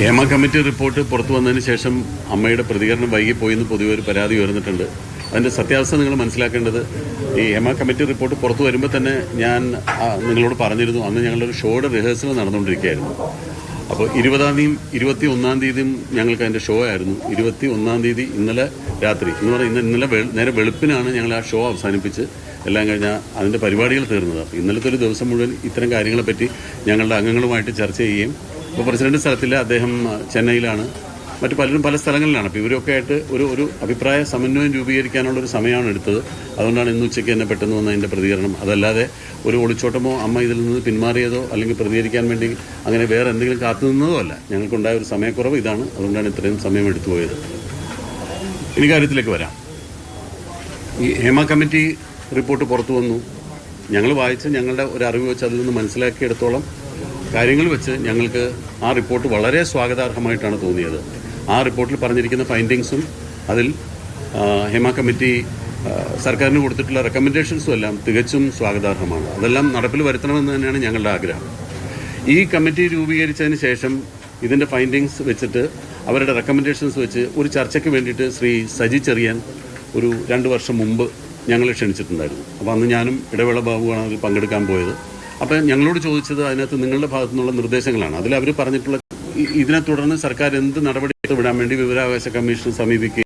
Hema committee report പുറത്തു വന്നതിന് ശേഷം അമ്മയുടെ പ്രതികരണം വൈകിപ്പോയി എന്ന് പൊതുവെ ഒരു പരാതി ഉയർന്നിട്ടുണ്ട്. അതിന്റെ സത്യാവസ്ഥ നിങ്ങൾ മനസ്സിലാക്കേണ്ടത് ഈ ഹേമ കമ്മിറ്റി റിപ്പോർട്ട് പുറത്തു വരുമ്പോൾ തന്നെ ഞാൻ നിങ്ങളോട് പറഞ്ഞിരുന്നു. അന്ന് ഞങ്ങളുടെ ഒരു ഷോയുടെ റിഹേഴ്സൽ നടന്നുകൊണ്ടിരിക്കുകയായിരുന്നു. അപ്പോൾ ഇരുപതാം തീയതിയും ഇരുപത്തി ഒന്നാം തീയതിയും ഞങ്ങൾക്ക് അതിന്റെ ഷോ ആയിരുന്നു. ഇരുപത്തി ഒന്നാം തീയതി ഇന്നലെ രാത്രി. എന്ന് ഇന്ന് ഇന്നലെ നേരെ വെളുപ്പിനാണ് ഞങ്ങൾ ആ ഷോ അവസാനിപ്പിച്ച് എല്ലാം കഴിഞ്ഞാൽ അതിന്റെ പരിപാടികൾ തീർന്നത്. അപ്പോൾ ഇന്നലത്തെ ഒരു ദിവസം മുഴുവൻ ഇത്തരം കാര്യങ്ങളെപ്പറ്റി ഞങ്ങളുടെ അംഗങ്ങളുമായിട്ട് ചർച്ച ചെയ്യുകയും ഇപ്പോൾ പ്രസിഡന്റ് സ്ഥലത്തില്ല അദ്ദേഹം ചെന്നൈയിലാണ്. മറ്റു പലരും പല സ്ഥലങ്ങളിലാണ്. അപ്പോൾ ഇവരൊക്കെ ആയിട്ട് ഒരു ഒരു അഭിപ്രായ സമന്വയം രൂപീകരിക്കാനുള്ള ഒരു സമയമാണ് എടുത്തത്. അതുകൊണ്ടാണ് ഇന്ന് ഉച്ചയ്ക്ക് തന്നെ പെട്ടെന്ന് വന്ന അതിന്റെ പ്രതികരണം. അതല്ലാതെ ഒരു ഒളിച്ചോട്ടമോ അമ്മ ഇതിൽ നിന്ന് പിന്മാറിയതോ അല്ലെങ്കിൽ പ്രതികരിക്കാൻ വേണ്ടി അങ്ങനെ വേറെ എന്തെങ്കിലും കാത്തുനിന്നതോ അല്ല. ഞങ്ങൾക്കുണ്ടായ ഒരു സമയക്കുറവ് ഇതാണ്. അതുകൊണ്ടാണ് ഇത്രയും സമയം എടുത്തു പോയത്. ഇനി കാര്യത്തിലേക്ക് വരാം. ഈ ഹേമ കമ്മിറ്റി റിപ്പോർട്ട് പുറത്തു വന്നു. ഞങ്ങൾ വായിച്ച് ഞങ്ങളുടെ ഒരു അറിവ് വെച്ച് അതിൽ നിന്ന് മനസ്സിലാക്കിയെടുത്തോളം കാര്യങ്ങൾ വെച്ച് ഞങ്ങൾക്ക് ആ റിപ്പോർട്ട് വളരെ സ്വാഗതാർഹമായിട്ടാണ് തോന്നിയത്. ആ റിപ്പോർട്ടിൽ പറഞ്ഞിരിക്കുന്ന ഫൈൻഡിങ്സും അതിൽ ഹേമ കമ്മിറ്റി സർക്കാരിന് കൊടുത്തിട്ടുള്ള റെക്കമെൻഡേഷൻസും എല്ലാം തികച്ചും സ്വാഗതാർഹമാണ്. അതെല്ലാം നടപ്പിൽ വരുത്തണമെന്ന് തന്നെയാണ് ഞങ്ങളുടെ ആഗ്രഹം. ഈ കമ്മിറ്റി രൂപീകരിച്ചതിന് ശേഷം ഇതിന്റെ ഫൈൻഡിങ്സ് വെച്ചിട്ട് അവരുടെ റെക്കമെൻഡേഷൻസ് വെച്ച് ഒരു ചർച്ചയ്ക്ക് വേണ്ടിയിട്ട് ശ്രീ സജി ചെറിയാൻ ഒരു രണ്ട് വർഷം മുമ്പ് ഞങ്ങളെ ക്ഷണിച്ചിട്ടുണ്ടായിരുന്നു. അപ്പോൾ അന്ന് ഞാനും ഇടവേള ബാബുവാണ് അതിൽ പങ്കെടുക്കാൻ പോയത്. അപ്പോൾ ഞങ്ങളോട് ചോദിച്ചത് അതിനകത്ത് നിങ്ങളുടെ ഭാഗത്തു നിന്നുള്ള നിർദ്ദേശങ്ങളാണ്. അതിൽ അവർ പറഞ്ഞിട്ടുള്ള ഇതിനെ തുടർന്ന് സർക്കാർ എന്ത് നടപടി വിടാൻ വേണ്ടി വിവരാവകാശ കമ്മീഷൻ സമീപിക്കുകയും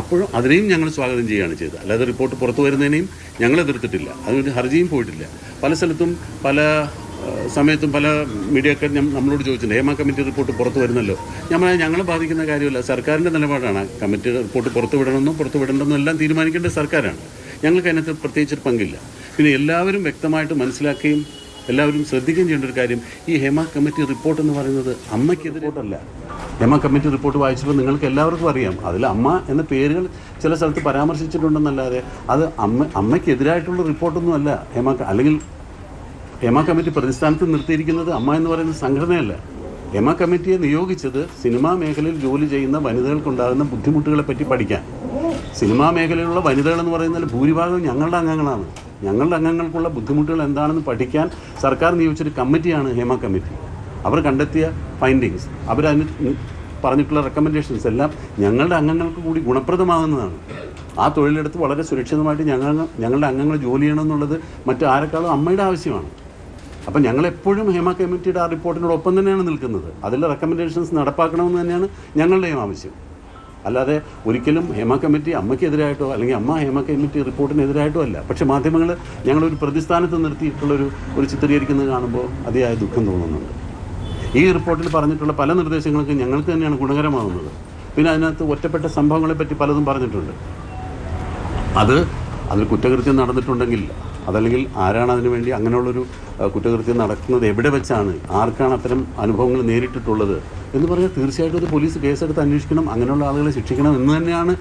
അപ്പോഴും അതിനെയും ഞങ്ങൾ സ്വാഗതം ചെയ്യുകയാണ് ചെയ്തത്. അല്ലാതെ റിപ്പോർട്ട് പുറത്തു വരുന്നതിനെയും ഞങ്ങൾ എതിർത്തിട്ടില്ല. അതിനൊരു ഹർജിയും പോയിട്ടില്ല. പല സ്ഥലത്തും പല സമയത്തും പല മീഡിയക്കാർ നമ്മളോട് ചോദിച്ചിട്ടുണ്ട്. ഹേമ കമ്മിറ്റി റിപ്പോർട്ട് പുറത്തു വരുന്നല്ലോ. ഞമ്മൾ ഞങ്ങളെ ബാധിക്കുന്ന കാര്യമല്ല. സർക്കാരിന്റെ നിലപാടാണ് കമ്മിറ്റി റിപ്പോർട്ട് പുറത്തു വിടണമെന്നോ പുറത്തു വിടണമെന്നോ എല്ലാം തീരുമാനിക്കേണ്ടത് സർക്കാരാണ്. ഞങ്ങൾക്ക് അതിനകത്ത് പ്രത്യേകിച്ചൊരു പങ്കില്ല. പിന്നെ എല്ലാവരും വ്യക്തമായിട്ട് മനസ്സിലാക്കുകയും എല്ലാവരും ശ്രദ്ധിക്കുകയും ചെയ്യേണ്ട ഒരു കാര്യം ഈ ഹേമ കമ്മിറ്റി റിപ്പോർട്ട് എന്ന് പറയുന്നത് അമ്മയ്ക്കെതിരോട്ടല്ല ഹേമ കമ്മിറ്റി റിപ്പോർട്ട് വായിച്ചപ്പോൾ നിങ്ങൾക്ക് എല്ലാവർക്കും അറിയാം. അതിൽ അമ്മ എന്ന പേരുകൾ ചില സ്ഥലത്ത് പരാമർശിച്ചിട്ടുണ്ടെന്നല്ലാതെ അത് അമ്മ അമ്മയ്ക്കെതിരായിട്ടുള്ള റിപ്പോർട്ടൊന്നും അല്ല ഹേമ അല്ലെങ്കിൽ ഹേമ കമ്മിറ്റി പ്രതിസ്ഥാനത്ത് നിർത്തിയിരിക്കുന്നത് അമ്മ എന്ന് പറയുന്ന സംഘടനയല്ല. ഹേമ കമ്മിറ്റിയെ നിയോഗിച്ചത് സിനിമാ മേഖലയിൽ ജോലി ചെയ്യുന്ന വനിതകൾക്കുണ്ടാകുന്ന ബുദ്ധിമുട്ടുകളെ പറ്റി പഠിക്കാൻ. സിനിമാ മേഖലയിലുള്ള വനിതകൾ എന്ന് പറയുന്നതിൽ ഭൂരിഭാഗം ഞങ്ങളുടെ അംഗങ്ങളാണ്. ഞങ്ങളുടെ അംഗങ്ങൾക്കുള്ള ബുദ്ധിമുട്ടുകൾ എന്താണെന്ന് പഠിക്കാൻ സർക്കാർ നിയോഗിച്ചൊരു കമ്മിറ്റിയാണ് ഹേമ കമ്മിറ്റി. അവർ കണ്ടെത്തിയ ഫൈൻഡിങ്സ് അവരതിന് പറഞ്ഞിട്ടുള്ള റെക്കമെൻഡേഷൻസ് എല്ലാം ഞങ്ങളുടെ അംഗങ്ങൾക്ക് കൂടി ഗുണപ്രദമാകുന്നതാണ്. ആ തൊഴിലെടുത്ത് വളരെ സുരക്ഷിതമായിട്ട് ഞങ്ങൾ ഞങ്ങളുടെ അംഗങ്ങൾ ജോലി ചെയ്യണമെന്നുള്ളത് മറ്റു ആരെക്കാളും അമ്മയുടെ ആവശ്യമാണ്. അപ്പം ഞങ്ങളെപ്പോഴും ഹേമ കമ്മിറ്റിയുടെ ആ റിപ്പോർട്ടിനോടൊപ്പം തന്നെയാണ് നിൽക്കുന്നത്. അതിലെ റെക്കമെൻഡേഷൻസ് നടപ്പാക്കണമെന്ന് തന്നെയാണ് ഞങ്ങളുടെയും ആവശ്യം. അല്ലാതെ ഒരിക്കലും ഹേമ കമ്മിറ്റി അമ്മയ്ക്കെതിരായിട്ടോ അല്ലെങ്കിൽ അമ്മ ഹേമ കമ്മിറ്റി റിപ്പോർട്ടിനെതിരായിട്ടോ അല്ല. പക്ഷേ മാധ്യമങ്ങൾ ഞങ്ങളൊരു പ്രതിസ്ഥാനത്ത് നിർത്തിയിട്ടുള്ളൊരു ഒരു ചിത്രീകരിക്കുന്നത് കാണുമ്പോൾ അതിയായ ദുഃഖം തോന്നുന്നുണ്ട്. ഈ റിപ്പോർട്ടിൽ പറഞ്ഞിട്ടുള്ള പല നിർദ്ദേശങ്ങൾക്കും ഞങ്ങൾക്ക് തന്നെയാണ് ഗുണകരമാകുന്നത്. പിന്നെ അതിനകത്ത് ഒറ്റപ്പെട്ട സംഭവങ്ങളെ പറ്റി പലതും പറഞ്ഞിട്ടുണ്ട്. അത് അതിൽ കുറ്റകൃത്യം നടന്നിട്ടുണ്ടെങ്കിൽ അതല്ലെങ്കിൽ ആരാണ് അതിനു വേണ്ടി അങ്ങനെയുള്ളൊരു കുറ്റകൃത്യം നടക്കുന്നത് എവിടെ വെച്ചാണ് ആർക്കാണ് അത്തരം അനുഭവങ്ങൾ നേരിട്ടിട്ടുള്ളത് എന്ന് പറഞ്ഞാൽ തീർച്ചയായിട്ടും അത് പോലീസ് കേസെടുത്ത് അന്വേഷിക്കണം അങ്ങനെയുള്ള ആളുകളെ ശിക്ഷിക്കണം എന്ന് തന്നെയാണ്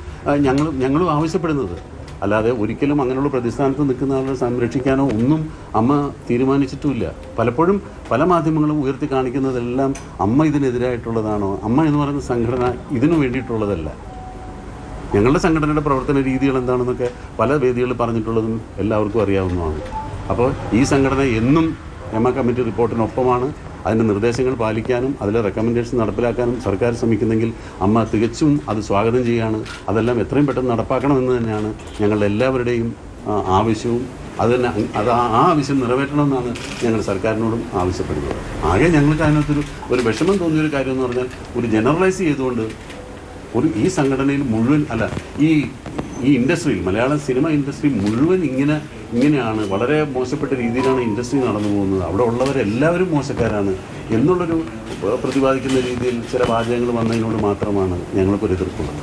ഞങ്ങൾ ഞങ്ങളും ആവശ്യപ്പെടുന്നത്. അല്ലാതെ ഒരിക്കലും അങ്ങനെയുള്ള പ്രതിസ്ഥാനത്ത് നിൽക്കുന്ന ആളുകളെ സംരക്ഷിക്കാനോ ഒന്നും അമ്മ തീരുമാനിച്ചിട്ടുമില്ല. പലപ്പോഴും പല മാധ്യമങ്ങളും ഉയർത്തി കാണിക്കുന്നതെല്ലാം അമ്മ ഇതിനെതിരായിട്ടുള്ളതാണോ? അമ്മ എന്ന് പറയുന്ന സംഘടന ഇതിനു വേണ്ടിയിട്ടുള്ളതല്ല. ഞങ്ങളുടെ സംഘടനയുടെ പ്രവർത്തന രീതികൾ എന്താണെന്നൊക്കെ പല വേദികളിൽ പറഞ്ഞിട്ടുള്ളതും എല്ലാവർക്കും അറിയാവുന്നതാണ്. അപ്പോൾ ഈ സംഘടന എന്നും എ കമ്മിറ്റി റിപ്പോർട്ടിനൊപ്പമാണ്. അതിന്റെ നിർദ്ദേശങ്ങൾ പാലിക്കാനും അതിലെ റെക്കമെൻഡേഷൻ നടപ്പിലാക്കാനും സർക്കാർ ശ്രമിക്കുന്നെങ്കിൽ അമ്മ തികച്ചും അത് സ്വാഗതം ചെയ്യുകയാണ് അതെല്ലാം എത്രയും പെട്ടെന്ന് നടപ്പാക്കണമെന്ന് തന്നെയാണ് ഞങ്ങളുടെ എല്ലാവരുടെയും ആവശ്യവും. അത് തന്നെ അത് ആ ആവശ്യം നിറവേറ്റണമെന്നാണ് ഞങ്ങൾ സർക്കാരിനോടും ആവശ്യപ്പെടുന്നത്. ആകെ ഞങ്ങൾക്ക് അതിനകത്തൊരു ഒരു വിഷമം തോന്നിയൊരു കാര്യം എന്ന് പറഞ്ഞാൽ ഒരു ജനറലൈസ് ചെയ്തുകൊണ്ട് ഒരു ഈ സംഘടനയിൽ മുഴുവൻ അല്ല ഈ ഈ ഇൻഡസ്ട്രിയിൽ മലയാള സിനിമ ഇൻഡസ്ട്രി മുഴുവൻ ഇങ്ങനെ ഇങ്ങനെയാണ് വളരെ മോശപ്പെട്ട രീതിയിലാണ് ഇൻഡസ്ട്രി നടന്നു പോകുന്നത്. അവിടെ ഉള്ളവരെല്ലാവരും മോശക്കാരാണ് എന്നുള്ളൊരു പ്രതിപാദിക്കുന്ന രീതിയിൽ ചില വാചകങ്ങൾ വന്നതിനോട് മാത്രമാണ് ഞങ്ങൾക്കൊരു എതിർപ്പുള്ളത്.